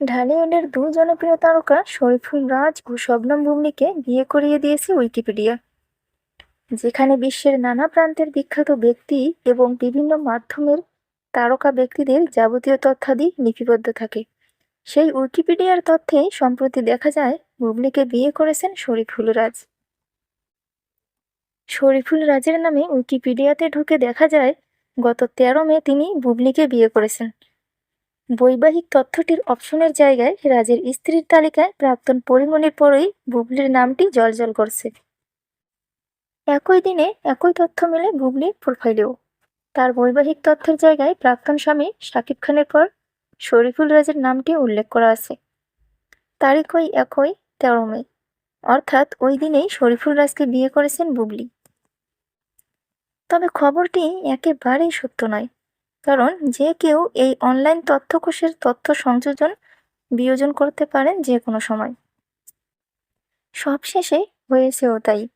ঢালিউডের দু জনপ্রিয় তারকা শরীফুল রাজ ও শবনম বুবলীকে বিয়ে করিয়ে দিয়েছে উইকিপিডিয়া। যেখানে বিশ্বের নানা প্রান্তের বিখ্যাত ব্যক্তি এবং বিভিন্ন মাধ্যমের তারকা ব্যক্তিদের যাবতীয় তথ্যাদি লিপিবদ্ধ থাকে। সেই উইকিপিডিয়ার তথ্যে সম্প্রতি দেখা যায় বুবলীকে বিয়ে করেছেন শরীফুল রাজ। শরীফুল রাজের নামে উইকিপিডিয়াতে ঢুকে দেখা যায়, গত তেরো মে তিনি বুবলীকে বিয়ে করেছেন। বৈবাহিক তথ্যটির অপশনের জায়গায় রাজের স্ত্রীর তালিকায় প্রাক্তন পরিমণির পরেই বুবলির নামটি জলজল করছে। একই দিনে একই তথ্য মেলে বুবলির প্রোফাইলেও তার বৈবাহিক তথ্যের জায়গায় প্রাক্তন স্বামী শাকিব খানের পর শরীফুল রাজের নামটি উল্লেখ করা আছে। তারিখই একই, তেরো মে। অর্থাৎ ওই দিনেই শরীফুল রাজকে বিয়ে করেছেন বুবলি। তবে খবরটি একেবারেই সত্য নয়। কারণ যে কেউ এই অনলাইন তথ্যকোষের তথ্য সংযোজন, বিয়োজন করতে পারেন যে কোনো সময়। সবশেষে হয়েছেও তাই।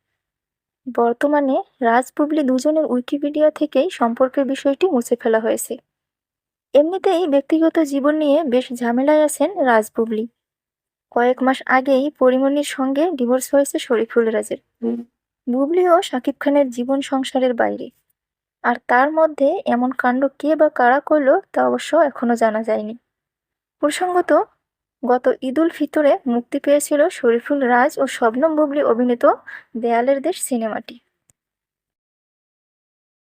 বর্তমানে রাজ বুবলি দুজনের উইকিপিডিয়া থেকেই সম্পর্কের বিষয়টি মুছে ফেলা হয়েছে। এমনিতেই ব্যক্তিগত জীবন নিয়ে বেশ ঝামেলায় আছেন রাজ বুবলি কয়েক মাস আগেই পরিমণির সঙ্গে ডিভোর্স হয়েছে শরীফুল রাজের। বুবলিও শাকিব খানের জীবন সংসারের বাইরে। আর তার মধ্যে এমন কাণ্ড কে বা কারা করল তা অবশ্য এখনও জানা যায়নি। প্রসঙ্গত, গত ঈদুল ফিতরে মুক্তি পেয়েছিল শরীফুল রাজ ও শবনম বুবলি অভিনীত দেয়ালের দেশ সিনেমাটি।